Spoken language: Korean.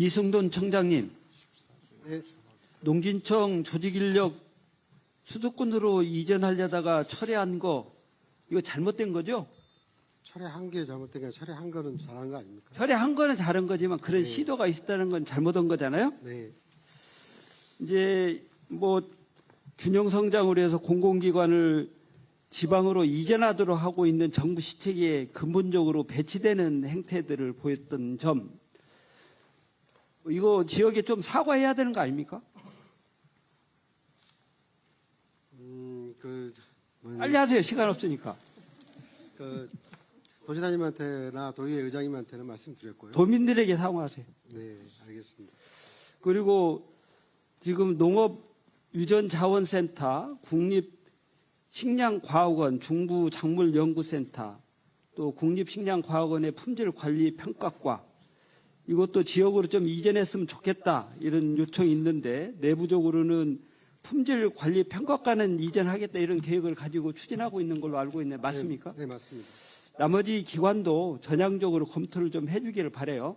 이승돈 청장님, 예, 농진청 조직인력 수도권으로 이전하려다가 철회한 거 이거 잘못된 거죠? 철회한 게 잘못된 게 철회한 거는 잘한 거 아닙니까? 철회한 거는 잘한 거지만 그런 네. 시도가 있었다는 건 잘못한 거잖아요. 네, 이제 뭐 균형 성장으로 해서 공공기관을 지방으로 이전하도록 하고 있는 정부 시책에 근본적으로 배치되는 행태들을 보였던 점 이거 지역에 좀 사과해야 되는 거 아닙니까? 음, 그, 뭐냐, 빨리 하세요. 시간 없으니까. 그 도지사님한테나 도의회 의장님한테는 말씀드렸고요. 도민들에게 사과하세요. 네, 알겠습니다. 그리고 지금 농업 유전자원센터, 국립식량과학원, 중부작물연구센터, 또 국립식량과학원의 품질관리평가과 이것도 지역으로 좀 이전했으면 좋겠다 이런 요청이 있는데 내부적으로는 품질 관리 평가과는 이전하겠다 이런 계획을 가지고 추진하고 있는 걸로 알고 있는데 맞습니까? 네, 네, 맞습니다. 나머지 기관도 전향적으로 검토를 좀 해주기를 바래요.